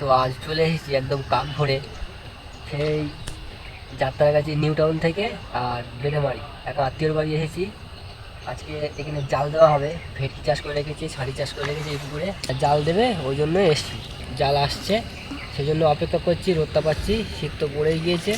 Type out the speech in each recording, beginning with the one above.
তো আজ চলে এসেছি একদম কাক ভরে সেই যাত্রার কাছে নিউ টাউন থেকে আর বেদেমারি এক আত্মীয়র বাড়ি এসেছি। আজকে এখানে জাল দেওয়া হবে। ভেটকি চাষ করে রেখেছি শাড়ি চাষ করে রেখেছি এই পুকুরে। জাল দেবে, ওই জন্য এসছি। জাল আসছে। সেই জন্য অপেক্ষা করছি, রোদটা পাচ্ছি। শীত তো পড়েই গিয়েছে।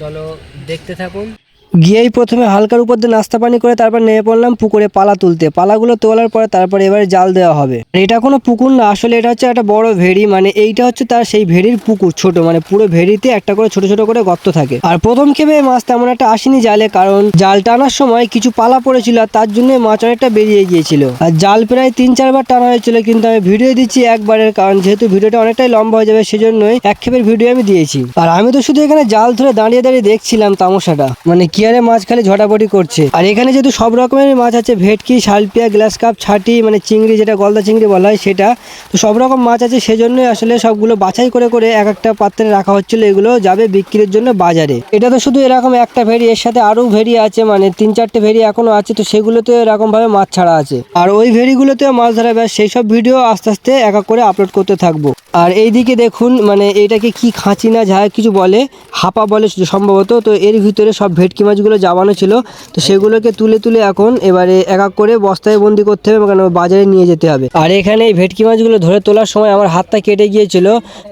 চলো দেখতে থাকুন। গিয়েই প্রথমে হালকার উপর দিয়ে নাস্তা পানি করে তারপর নেমে পড়লাম পুকুরে পালা তুলতে। পালাগুলো তোলার পরে তারপর এবারে জাল দেওয়া হবে। এটা কোনো পুকুর না, আসলে এটা হচ্ছে একটা বড় ভেড়ি মানে এইটা হচ্ছে তার সেই ভেড়ির পুকুর ছোট মানে পুরো ভেড়িতে একটা করে ছোট ছোট করে গর্ত থাকে। আর প্রথম খেপে মাছ তেমন একটা আসেনি জালে, কারণ জাল টানার সময় কিছু পালা পড়েছিল আর তার জন্য মাছ অনেকটা বেরিয়ে গিয়েছিল। আর জাল প্রায় তিন, চারবার টানা হয়েছিল, কিন্তু আমি ভিডিও দিচ্ছি একবারের, কারণ যেহেতু ভিডিওটা অনেকটাই লম্বা হয়ে যাবে সেজন্যই এক খেপের ভিডিও আমি দিয়েছি। আর আমি তো শুধু এখানে জাল ধরে দাঁড়িয়ে দাঁড়িয়ে দেখছিলাম তামশাটা। মানে কিয়ারে মাছ খালি ঝটাপটি করছে। আর এখানে যেহেতু সব রকমের মাছ আছে, ভেটকি, শালপিয়া গ্লাস কাপ ছাটি মানে চিংড়ি, যেটা গলদা চিংড়ি বলা হয় সেটা, তো সব রকম মাছ আছে সেজন্যই আসলে সবগুলো বাছাই করে করে এক একটা পাত্রে রাখা হচ্ছিল, এগুলো যাবে বিক্রির জন্য বাজারে। এটা তো শুধু এরকম একটা ভেড়ি, এর সাথে আরও ভেড়ি আছে মানে তিন চারটে ভেড়ি এখনও আছে, তো সেগুলোতে এরকমভাবে মাছ ছাড়া আছে। আর ওই ভেড়িগুলোতে মাছ ধরা ব্যাস, সেই সব ভিডিও আস্তে আস্তে এক এক করে আপলোড করতে থাকব। আর এইদিকে দেখুন মানে এটাকে কি খাঁচি না যা কিছু বলে, হাপা বলে সম্ভবত। তো এর ভিতরে সব ভেটকি মাছগুলো জাবানো ছিল। তো সেগুলোকে তুলে তুলে এখন এবারে এক এক করে বস্তায় বন্দি করতে হবে কারণ বাজারে নিয়ে যেতে হবে। আর এখানে এই ভেটকি মাছগুলো ধরে তোলার সময় আমার হাতটা কেটে গিয়েছিল,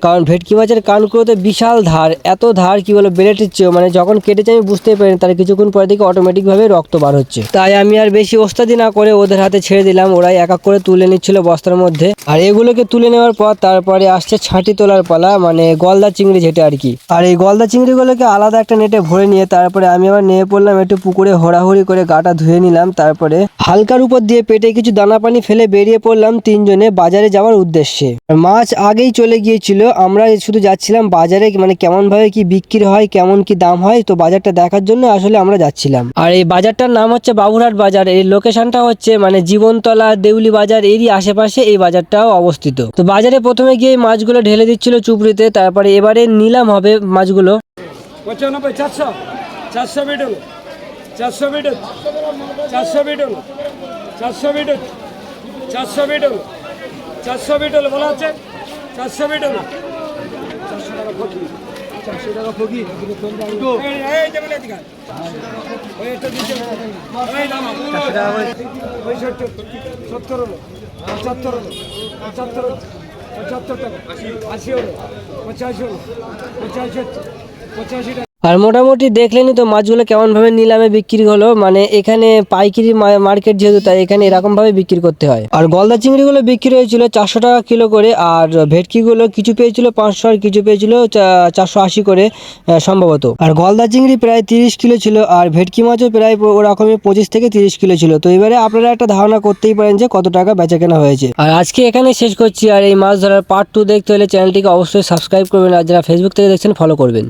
কারণ ভেটকি মাছের কানগুলোতে বিশাল ধার, এত ধার কি বলো বেলেটের চেয়েও মানে যখন কেটেছে আমি বুঝতেই পারিনি, তার কিছুক্ষণ পরে দেখি অটোমেটিকভাবে রক্ত বার হচ্ছে। তাই আমি আর বেশি ওস্তাদি না করে ওদের হাতে ছেড়ে দিলাম, ওরাই এক এক করে তুলে নিচ্ছিল বস্তার মধ্যে। আর এগুলোকে তুলে নেওয়ার পর তারপরে আসছে ছাঁটি তোলার পালা মানে গলদা চিংড়ি যেটা আর কি। আর এই গলদা চিংড়িগুলোকে আলাদা একটা নেটে ভরে নিয়ে তারপরে আমি আবার নেমে পড়লাম, একটু পুকুরে হড়াহড়ি করে গাটা ধুয়ে নিলাম, তারপরে হালকার উপর দিয়ে পেটে কিছু দানা পানি ফেলে বেরিয়ে পড়লাম তিনজনে বাজারে যাওয়ার উদ্দেশ্যে। মাছ আগেই চলে গিয়েছিল, আমরা শুধু যাচ্ছিলাম বাজারে মানে কেমন ভাবে কি বিক্রি হয়, কেমন কি দাম হয়, তো বাজারটা দেখার জন্য আসলে আমরা যাচ্ছিলাম। আর এই বাজারটার নাম হচ্ছে বাবুরহাট বাজার এই লোকেশনটা হচ্ছে মানে জীবনতলা দেউলি বাজার, এরই আশেপাশে এই বাজারটাও অবস্থিত। তো বাজারে প্রথমে গিয়ে এই মাছগুলো ঢেলে দিচ্ছিল চুপড়িতে, তারপরে এবারে নিলাম হবে মাছগুলো। পঁচানব্বই, চারশো চারশো বিট চারশো বিট চারশো বিট চারশো বিট চারশো বিট চারশো বিট বলা আছে, চারশো বিট চারশো টাকা ফকি চারশো টাকা ফকি সত্তর হলো, পঁচাত্তর হলো, পঁচাত্তর পঁচাত্তর টাকা আশি হলো পঁচাশি হলো পঁচাশি পঁচাশি টাকা। আর মোটামুটি দেখলেনি তো মাছগুলো কেমনভাবে নিলামে বিক্রি হলো। মানে এখানে পাইকারি মার্কেট যেহেতু, তাই এখানে এরকমভাবে বিক্রি করতে হয়। আর গলদা চিংড়িগুলো বিক্রি হয়েছিল চারশো টাকা কিলো করে, আর ভেটকিগুলো কিছু পেয়েছিল পাঁচশো আর কিছু পেয়েছিল চারশো আশি করে সম্ভবত। আর গলদা চিংড়ি প্রায় তিরিশ কিলো ছিল, আর ভেটকি মাছও প্রায় ওরকমই পঁচিশ থেকে তিরিশ কিলো ছিল। তো এবারে আপনারা একটা ধারণা করতেই পারেন যে কত টাকা বেচা কেনা হয়েছে। আর আজকে এখানে শেষ করছি, আর এই মাছ ধরার পার্ট টু দেখতে হলে চ্যানেলটিকে অবশ্যই সাবস্ক্রাইব করবেন, আর যারা ফেসবুক থেকে দেখছেন ফলো করবেন।